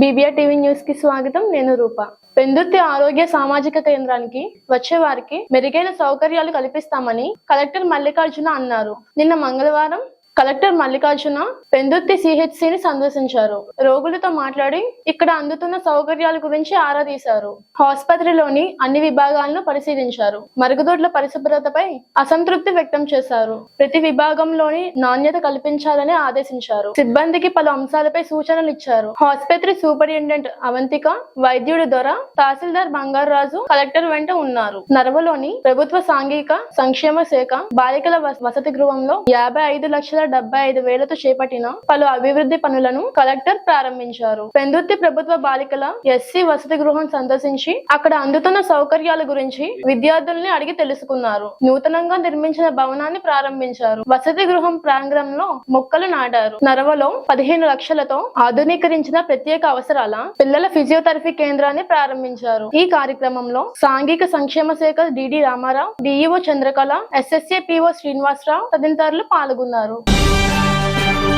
BBR TV న్యూస్కి స్వాగతం. నేను రూప. పెందుర్తి ఆరోగ్య సామాజిక కేంద్రానికి వచ్చే వారికి మెరుగైన సౌకర్యాలు కల్పిస్తామని కలెక్టర్ మల్లికార్జున అన్నారు. నిన్న మంగళవారం కలెక్టర్ మల్లికార్జున పెందుర్తి సిహెచ్సిని సందర్శించారు. రోగులతో మాట్లాడి ఇక్కడ అందుతున్న సౌకర్యాల గురించి ఆరా తీశారు. ఆసుపత్రిలోని అన్ని విభాగాలను పరిశీలించారు. మరుగుదొడ్ల పరిశుభ్రతపై అసంతృప్తి వ్యక్తం చేశారు. ప్రతి విభాగంలోని నాణ్యత కల్పించాలని ఆదేశించారు. సిబ్బందికి పలు అంశాలపై సూచనలు ఇచ్చారు. ఆసుపత్రి సూపరింటెండెంట్ అవంతిక వైద్యుడి దొర తహసీల్దార్ బంగారాజు కలెక్టర్ వెంట ఉన్నారు. నరవలోని ప్రభుత్వ సాంఘిక సంక్షేమ శాఖ బాలికల వసతి గృహంలో యాభై ఐదు లక్షల డెబ్బై ఐదు వేలతో చేపట్టిన పలు అభివృద్ధి పనులను కలెక్టర్ ప్రారంభించారు. పెందుర్తి ప్రభుత్వ బాలికల ఎస్సీ వసతి గృహం సందర్శించి అక్కడ అందుతున్న సౌకర్యాల గురించి విద్యార్థుల్ని అడిగి తెలుసుకున్నారు. నూతనంగా నిర్మించిన భవనాన్ని ప్రారంభించారు. వసతి గృహం ప్రాంగణంలో మొక్కలు నాటారు. నరవలో పదిహేను లక్షలతో ఆధునీకరించిన ప్రత్యేక అవసరాల పిల్లల ఫిజియోథెరపీ కేంద్రాన్ని ప్రారంభించారు. ఈ కార్యక్రమంలో సాంఘిక సంక్షేమ శాఖ DD Ramarao DEO Chandrakala SSA PO Srinivasarao తదితరులు పాల్గొన్నారు. Thank you.